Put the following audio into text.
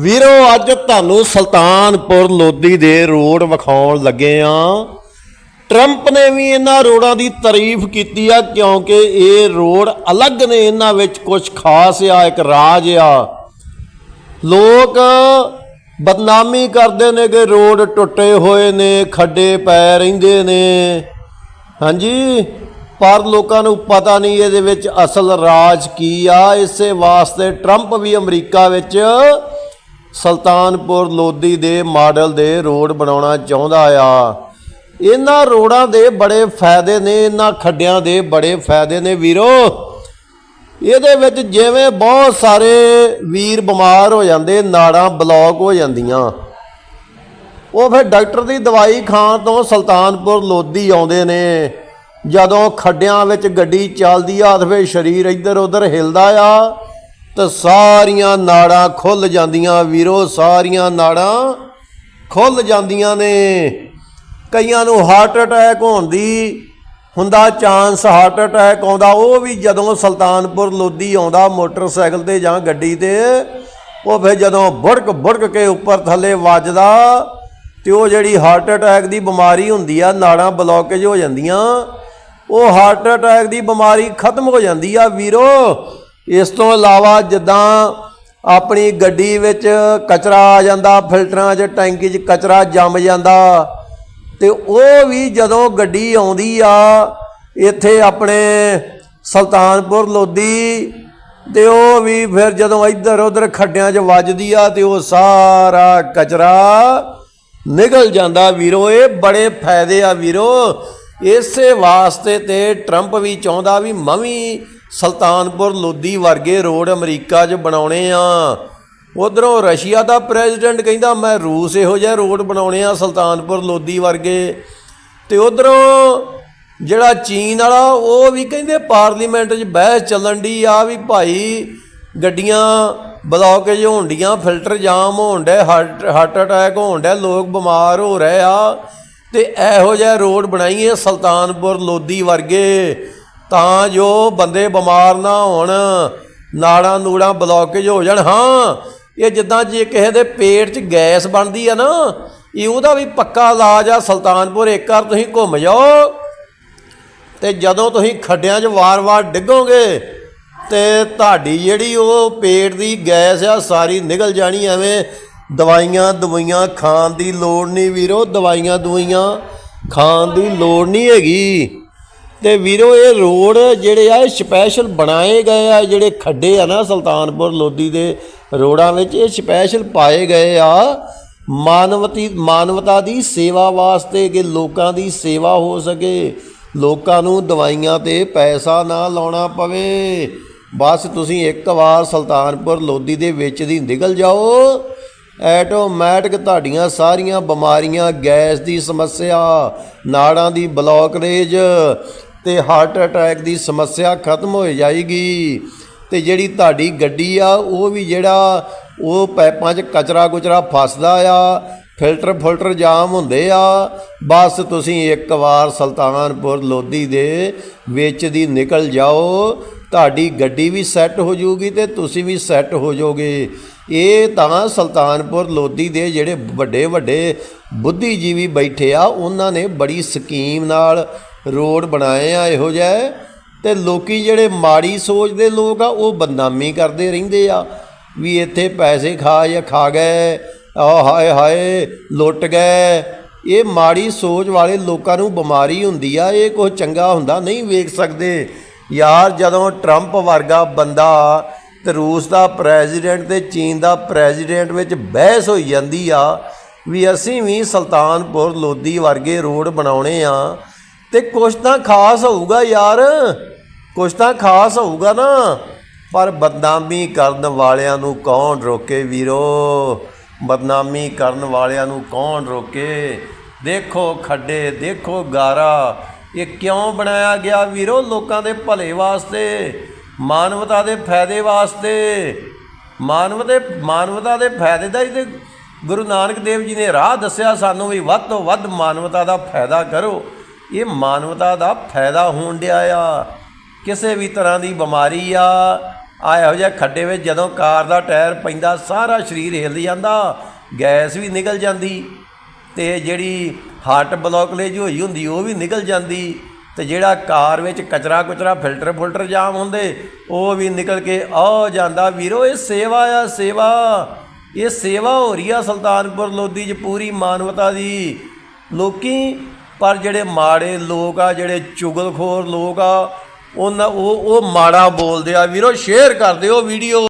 ਵੀਰੋ, ਅੱਜ ਤੁਹਾਨੂੰ ਸੁਲਤਾਨਪੁਰ ਲੋਧੀ ਦੇ ਰੋਡ ਵਿਖਾਉਣ ਲੱਗੇ ਆ ਟਰੰਪ ਨੇ ਵੀ ਇਹਨਾਂ ਰੋਡਾਂ ਦੀ ਤਾਰੀਫ ਕੀਤੀ ਆ, ਕਿਉਂਕਿ ਇਹ ਰੋਡ ਅਲੱਗ ਨੇ, ਇਹਨਾਂ ਵਿੱਚ ਕੁਝ ਖਾਸ ਆ, ਇੱਕ ਰਾਜ ਆ। ਲੋਕ ਬਦਨਾਮੀ ਕਰਦੇ ਨੇ ਕਿ ਰੋਡ ਟੁੱਟੇ ਹੋਏ ਨੇ, ਖੱਡੇ ਪੈ ਰਹਿੰਦੇ ਨੇ। ਹਾਂਜੀ? ਪਰ ਲੋਕਾਂ ਨੂੰ ਪਤਾ ਨਹੀਂ ਇਹਦੇ ਵਿੱਚ ਅਸਲ ਰਾਜ ਕੀ ਆ। ਇਸੇ ਵਾਸਤੇ ਟਰੰਪ ਵੀ ਅਮਰੀਕਾ ਵਿੱਚ ਸੁਲਤਾਨਪੁਰ ਲੋਧੀ ਦੇ ਮਾਡਲ ਦੇ ਰੋਡ ਬਣਾਉਣਾ ਚਾਹੁੰਦਾ ਆ। ਇਹਨਾਂ ਰੋਡਾਂ ਦੇ ਬੜੇ ਫਾਇਦੇ ਨੇ, ਇਹਨਾਂ ਖੱਡਿਆਂ ਦੇ ਬੜੇ ਫਾਇਦੇ ਨੇ ਵੀਰੋ। ਇਹਦੇ ਵਿੱਚ ਜਿਵੇਂ ਬਹੁਤ ਸਾਰੇ ਵੀਰ ਬਿਮਾਰ ਹੋ ਜਾਂਦੇ, ਨਾੜਾਂ ਬਲੌਕ ਹੋ ਜਾਂਦੀਆਂ। ਉਹ ਫਿਰ ਡਾਕਟਰ ਦੀ ਦਵਾਈ ਖਾਣ ਤੋਂ ਸੁਲਤਾਨਪੁਰ ਲੋਧੀ ਆਉਂਦੇ ਨੇ। ਜਦੋਂ ਖੱਡਿਆਂ ਵਿੱਚ ਗੱਡੀ ਚੱਲਦੀ ਆ ਤੇ ਫਿਰ ਸਰੀਰ ਇੱਧਰ ਉੱਧਰ ਹਿਲਦਾ ਆ। ਤਾਂ ਸਾਰੀਆਂ ਨਾੜਾਂ ਖੁੱਲ ਜਾਂਦੀਆਂ ਵੀਰੋ, ਸਾਰੀਆਂ ਨਾੜਾਂ ਖੁੱਲ ਜਾਂਦੀਆਂ ਨੇ। ਕਈਆਂ ਨੂੰ ਹਾਰਟ ਅਟੈਕ ਹੋਣ ਦੀ ਹੁੰਦਾ ਚਾਂਸ ਹਾਰਟ ਅਟੈਕ ਆਉਂਦਾ, ਉਹ ਵੀ ਜਦੋਂ ਸੁਲਤਾਨਪੁਰ ਲੋਧੀ ਆਉਂਦਾ ਮੋਟਰਸਾਈਕਲ ਤੇ ਜਾਂ ਗੱਡੀ ਤੇ, ਉਹ ਫਿਰ ਜਦੋਂ ਬੁੜਕ ਬੁੜਕ ਕੇ ਉੱਪਰ ਥੱਲੇ ਵੱਜਦਾ ਤੇ ਉਹ ਜਿਹੜੀ ਹਾਰਟ ਅਟੈਕ ਦੀ ਬਿਮਾਰੀ ਹੁੰਦੀ ਆ, ਨਾੜਾਂ ਬਲੌਕੇਜ ਹੋ ਜਾਂਦੀਆਂ, ਉਹ ਹਾਰਟ ਅਟੈਕ ਦੀ ਬਿਮਾਰੀ ਖਤਮ ਹੋ ਜਾਂਦੀ ਆ ਵੀਰੋ। ਇਸ ਤੋਂ ਇਲਾਵਾ ਜਿੱਦਾਂ ਆਪਣੀ ਗੱਡੀ ਵਿੱਚ ਕਚਰਾ ਆ ਜਾਂਦਾ, ਫਿਲਟਰਾਂ 'ਚ, ਟੈਂਕੀ 'ਚ ਕਚਰਾ ਜੰਮ ਜਾਂਦਾ, ਤੇ ਉਹ ਵੀ ਜਦੋਂ ਗੱਡੀ ਆਉਂਦੀ ਆ, ਇੱਥੇ ਆਪਣੇ ਸੁਲਤਾਨਪੁਰ ਲੋਧੀ, ਤੇ ਉਹ ਵੀ ਫਿਰ ਜਦੋਂ ਇੱਧਰ ਉੱਧਰ ਖੱਡਿਆਂ 'ਚ ਵੱਜਦੀ ਆ, ਤੇ ਉਹ ਸਾਰਾ ਕਚਰਾ ਨਿਕਲ ਜਾਂਦਾ। ਵੀਰੋ, ਇਹ ਬੜੇ ਫਾਇਦੇ ਆ ਵੀਰੋ। ਇਸੇ ਵਾਸਤੇ ਤੇ ਟਰੰਪ ਵੀ ਚਾਹੁੰਦਾ ਵੀ ਮੈਂ ਸੁਲਤਾਨਪੁਰ ਲੋਧੀ ਵਰਗੇ ਰੋਡ ਅਮਰੀਕਾ 'ਚ ਬਣਾਉਣੇ ਆ। ਉਧਰੋਂ ਰਸ਼ੀਆ ਦਾ ਪ੍ਰੈਜ਼ੀਡੈਂਟ ਕਹਿੰਦਾ, ਮੈਂ ਰੂਸ ਇਹੋ ਜਿਹਾ ਰੋਡ ਬਣਾਉਣੇ ਆ ਸੁਲਤਾਨਪੁਰ ਲੋਧੀ ਵਰਗੇ। ਤੇ ਉਧਰੋਂ ਜਿਹੜਾ ਚੀਨ ਵਾਲਾ, ਉਹ ਵੀ ਕਹਿੰਦੇ ਪਾਰਲੀਮੈਂਟ 'ਚ ਬਹਿਸ ਚੱਲਣ ਦੀ ਆ ਵੀ ਭਾਈ ਗੱਡੀਆਂ ਬਲੌਕੇਜ ਹੋਣ ਡੀਆਂ ਫਿਲਟਰ ਜਾਮ ਹੋਣ ਡੇ ਹਾਰਟ ਅਟੈਕ ਹੋਣ ਡੇ ਲੋਕ ਬਿਮਾਰ ਹੋ ਰਹੇ ਆ। ਤੇ ਇਹੋ ਜਿਹਾ ਰੋਡ ਬਣਾਈਏ ਸੁਲਤਾਨਪੁਰ ਲੋਧੀ ਵਰਗੇ। ਤਾਂ ਜੋ ਬੰਦੇ ਬਿਮਾਰ ਨਾ ਹੋਣ, ਨਾੜਾਂ ਨੂੜਾਂ ਬਲੌਕੇਜ ਹੋ ਜਾਣ। ਹਾਂ, ਇਹ ਜਿੱਦਾਂ ਜੇ ਕਿਸੇ ਦੇ ਪੇਟ 'ਚ ਗੈਸ ਬਣਦੀ ਆ ਨਾ, ਇਹ ਉਹਦਾ ਵੀ ਪੱਕਾ ਇਲਾਜ ਆ, ਸੁਲਤਾਨਪੁਰ ਇੱਕ ਵਾਰ ਤੁਸੀਂ ਘੁੰਮ ਜਾਓ। ਤੇ ਜਦੋਂ ਤੁਸੀਂ ਖੱਡਿਆਂ 'ਚ ਵਾਰ-ਵਾਰ ਡਿੱਗੋਗੇ, ਤੇ ਤੁਹਾਡੀ ਜਿਹੜੀ ਉਹ ਪੇਟ ਦੀ ਗੈਸ ਆ, ਸਾਰੀ ਨਿਕਲ ਜਾਣੀ ਐਵੇਂ। ਦਵਾਈਆਂ ਦਵਾਈਆਂ ਖਾਣ ਦੀ ਲੋੜ ਨਹੀਂ ਵੀਰੋ, ਦਵਾਈਆਂ ਦਵਾਈਆਂ ਖਾਣ ਦੀ ਲੋੜ ਨਹੀਂ ਹੈਗੀ। ਤੇ ਵੀਰੋ, ਇਹ ਰੋਡ ਜਿਹੜੇ ਆ, ਇਹ ਸਪੈਸ਼ਲ ਬਣਾਏ ਗਏ ਆ, ਜਿਹੜੇ ਖੱਡੇ ਆ ਨਾ ਸੁਲਤਾਨਪੁਰ ਲੋਧੀ ਦੇ ਰੋਡਾਂ ਵਿੱਚ, ਇਹ ਸਪੈਸ਼ਲ ਪਾਏ ਗਏ ਆ। ਮਾਨਵਤੀ, ਮਾਨਵਤਾ ਦੀ ਸੇਵਾ ਵਾਸਤੇ ਕਿ ਲੋਕਾਂ ਦੀ ਸੇਵਾ ਹੋ ਸਕੇ, ਲੋਕਾਂ ਨੂੰ ਦਵਾਈਆਂ ਤੇ ਪੈਸਾ ਨਾ ਲਾਉਣਾ ਪਵੇ। ਬਸ ਤੁਸੀਂ ਇੱਕ ਵਾਰ ਸੁਲਤਾਨਪੁਰ ਲੋਧੀ ਦੇ ਵਿੱਚ ਦੀ ਨਿਕਲ ਜਾਓ। ਐਟੋਮੈਟਿਕ ਤੁਹਾਡੀਆਂ ਸਾਰੀਆਂ ਬਿਮਾਰੀਆਂ, ਗੈਸ ਦੀ ਸਮੱਸਿਆ, ਨਾੜਾਂ ਦੀ ਬਲੌਕੇਜ ਤੇ ਹਾਰਟ ਅਟੈਕ ਦੀ ਸਮੱਸਿਆ ਖਤਮ ਹੋ ਜਾਏਗੀ। ਤੇ ਜਿਹੜੀ ਤੁਹਾਡੀ ਗੱਡੀ ਆ, ਉਹ ਵੀ ਜਿਹੜਾ ਉਹ ਪਾਈਪਾਂ 'ਚ ਕਚਰਾ ਕੁਚਰਾ ਫਸਦਾ ਆ ਫਿਲਟਰ ਫਿਲਟਰ ਜਾਮ ਹੁੰਦੇ ਆ, ਬਸ ਤੁਸੀਂ ਇੱਕ ਵਾਰ ਸੁਲਤਾਨਪੁਰ ਲੋਧੀ ਦੇ ਵਿੱਚ ਦੀ ਨਿਕਲ ਜਾਓ, ਤੁਹਾਡੀ ਗੱਡੀ ਵੀ ਸੈੱਟ ਹੋ ਜਾਊਗੀ ਤੇ ਤੁਸੀਂ ਵੀ ਸੈੱਟ ਹੋ ਜਾਓਗੇ। ਇਹ ਤਾਂ ਸੁਲਤਾਨਪੁਰ ਲੋਧੀ ਦੇ ਜਿਹੜੇ ਵੱਡੇ ਵੱਡੇ ਬੁੱਧੀਜੀਵੀ ਬੈਠੇ ਆ, ਉਹਨਾਂ ਨੇ ਬੜੀ ਸਕੀਮ ਨਾਲ ਰੋਡ ਬਣਾਏ ਆ ਇਹੋ ਜਿਹੇ, ਤੇ ਲੋਕੀ ਜਿਹੜੇ ਮਾੜੀ ਸੋਚ ਦੇ ਲੋਕ ਆ, ਉਹ ਬਦਨਾਮੀ ਕਰਦੇ ਰਹਿੰਦੇ ਆ, ਵੀ ਇੱਥੇ ਪੈਸੇ ਖਾ ਜਾਂ ਖਾ ਗਏ ਆ ਹਾਏ ਹਾਏ, ਲੁੱਟ ਗਏ। ਇਹ ਮਾੜੀ ਸੋਚ ਵਾਲੇ ਲੋਕਾਂ ਨੂੰ ਬਿਮਾਰੀ ਹੁੰਦੀ ਆ, ਇਹ ਕੁਝ ਚੰਗਾ ਹੁੰਦਾ ਨਹੀਂ ਵੇਖ ਸਕਦੇ। ਯਾਰ, ਜਦੋਂ ਟਰੰਪ ਵਰਗਾ ਬੰਦਾ ਤੇ ਰੂਸ ਦਾ ਪ੍ਰੈਜ਼ੀਡੈਂਟ ਤੇ ਚੀਨ ਦਾ ਪ੍ਰੈਜ਼ੀਡੈਂਟ ਵਿੱਚ ਬਹਿਸ ਹੋਈ ਜਾਂਦੀ ਆ, ਵੀ ਅਸੀਂ ਵੀ ਸੁਲਤਾਨਪੁਰ ਲੋਧੀ ਵਰਗੇ ਰੋਡ ਬਣਾਉਣੇ ਆ ਤੇ ਕੁਛ ਤਾਂ ਖਾਸ ਹੋਊਗਾ ਯਾਰ। ਕੁਛ ਤਾਂ ਖਾਸ ਹੋਊਗਾ ਨਾ। ਪਰ ਬਦਨਾਮੀ ਕਰਨ ਵਾਲਿਆਂ ਨੂੰ ਕੌਣ ਰੋਕੇ ਵੀਰੋ? ਬਦਨਾਮੀ ਕਰਨ ਵਾਲਿਆਂ ਨੂੰ ਕੌਣ ਰੋਕੇ? ਦੇਖੋ ਖੱਡੇ, ਦੇਖੋ ਗਾਰਾ। ਇਹ ਕਿਉਂ ਬਣਾਇਆ ਗਿਆ ਵੀਰੋ ਲੋਕਾਂ ਦੇ ਭਲੇ ਵਾਸਤੇ? ਮਾਨਵਤਾ ਦੇ ਫਾਇਦੇ ਵਾਸਤੇ। ਮਾਨਵ ਦੇ, ਮਾਨਵਤਾ ਦੇ ਫਾਇਦੇ ਦਾ ਹੀ ਤੇ ਗੁਰੂ ਨਾਨਕ ਦੇਵ ਜੀ ਨੇ ਰਾਹ ਦੱਸਿਆ, ਸਾਨੂੰ ਵੀ ਵੱਧ ਤੋਂ ਵੱਧ ਮਾਨਵਤਾ ਦਾ ਫਾਇਦਾ ਕਰੋ। ਇਹ ਮਾਨਵਤਾ ਦਾ ਫਾਇਦਾ ਹੋਣ ਡਿਆ ਆ। ਕਿਸੇ ਵੀ ਤਰ੍ਹਾਂ ਦੀ ਬਿਮਾਰੀ ਆ ਆ ਇਹੋ ਜਿਹਾ ਖੱਡੇ ਵਿੱਚ ਜਦੋਂ ਕਾਰ ਦਾ ਟਾਇਰ ਪੈਂਦਾ, ਸਾਰਾ ਸਰੀਰ ਹਿੱਲ ਜਾਂਦਾ, ਗੈਸ ਵੀ ਨਿਕਲ ਜਾਂਦੀ ਤੇ ਜਿਹੜੀ ਹਾਰਟ ਬਲੌਕੇਜ ਹੋਈ ਹੁੰਦੀ, ਉਹ ਵੀ ਨਿਕਲ ਜਾਂਦੀ ਤੇ ਜਿਹੜਾ ਕਾਰ ਵਿੱਚ ਕਚਰਾ ਕੁਚਰਾ ਫਿਲਟਰ ਫੁਲਟਰ ਜਾਮ ਹੁੰਦੇ, ਉਹ ਵੀ ਨਿਕਲ ਕੇ ਆ ਜਾਂਦਾ। ਵੀਰੋ, ਇਹ ਸੇਵਾ ਆ, ਸੇਵਾ। ਇਹ ਸੇਵਾ ਹੋ ਰਹੀ ਆ ਸੁਲਤਾਨਪੁਰ ਲੋਧੀ 'ਚ ਪੂਰੀ ਮਾਨਵਤਾ ਦੀ। ਲੋਕੀ ਪਰ ਜਿਹੜੇ ਮਾੜੇ ਲੋਕ ਆ, ਜਿਹੜੇ ਚੁਗਲਖੋਰ ਲੋਕ ਆ, ਉਹਨਾਂ ਉਹ ਉਹ ਮਾੜਾ ਬੋਲਦੇ ਆ। ਵੀਰੋ ਸ਼ੇਅਰ ਕਰ ਦਿਓ ਵੀਡੀਓ